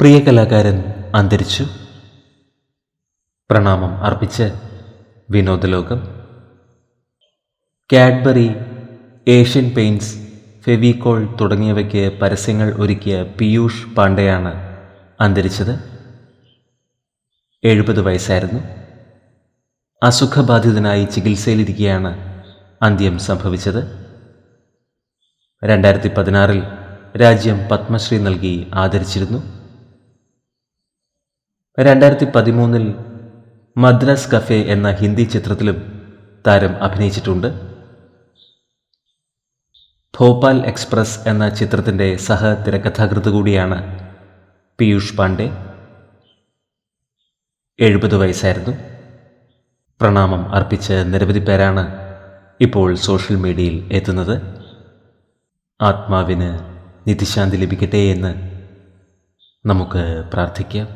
പ്രിയ കലാകാരൻ അന്തരിച്ചു. പ്രണാമം അർപ്പിച്ച് വിനോദലോകം. കാഡ്ബറി ഏഷ്യൻ പെയിന്റ്സ് ഫെവിക്കോൾ തുടങ്ങിയവയ്ക്ക് പരസ്യങ്ങൾ ഒരുക്കിയ പീയൂഷ് പാണ്ഡെയാണ് അന്തരിച്ചത്. എഴുപത് വയസ്സായിരുന്നു. അസുഖബാധിതനായി ചികിത്സയിലിരിക്കെയാണ് അന്ത്യം സംഭവിച്ചത്. രണ്ടായിരത്തി പതിനാറിൽ രാജ്യം പത്മശ്രീ നൽകി ആദരിച്ചിരുന്നു. രണ്ടായിരത്തി പതിമൂന്നിൽ മദ്രാസ് കഫേ എന്ന ഹിന്ദി ചിത്രത്തിലും താരം അഭിനയിച്ചിട്ടുണ്ട്. ഭോപ്പാൽ എക്സ്പ്രസ് എന്ന ചിത്രത്തിന്റെ സഹ തിരക്കഥാകൃത്ത് കൂടിയാണ് പീയൂഷ് പാണ്ഡെ. എഴുപത് വയസ്സായിരുന്നു. പ്രണാമം അർപ്പിച്ച് നിരവധി പേരാണ് ഇപ്പോൾ സോഷ്യൽ മീഡിയയിൽ എത്തുന്നത്. ആത്മാവിന് നിധിശാന്തി ലഭിക്കട്ടെ എന്ന് നമുക്ക് പ്രാർത്ഥിക്കാം.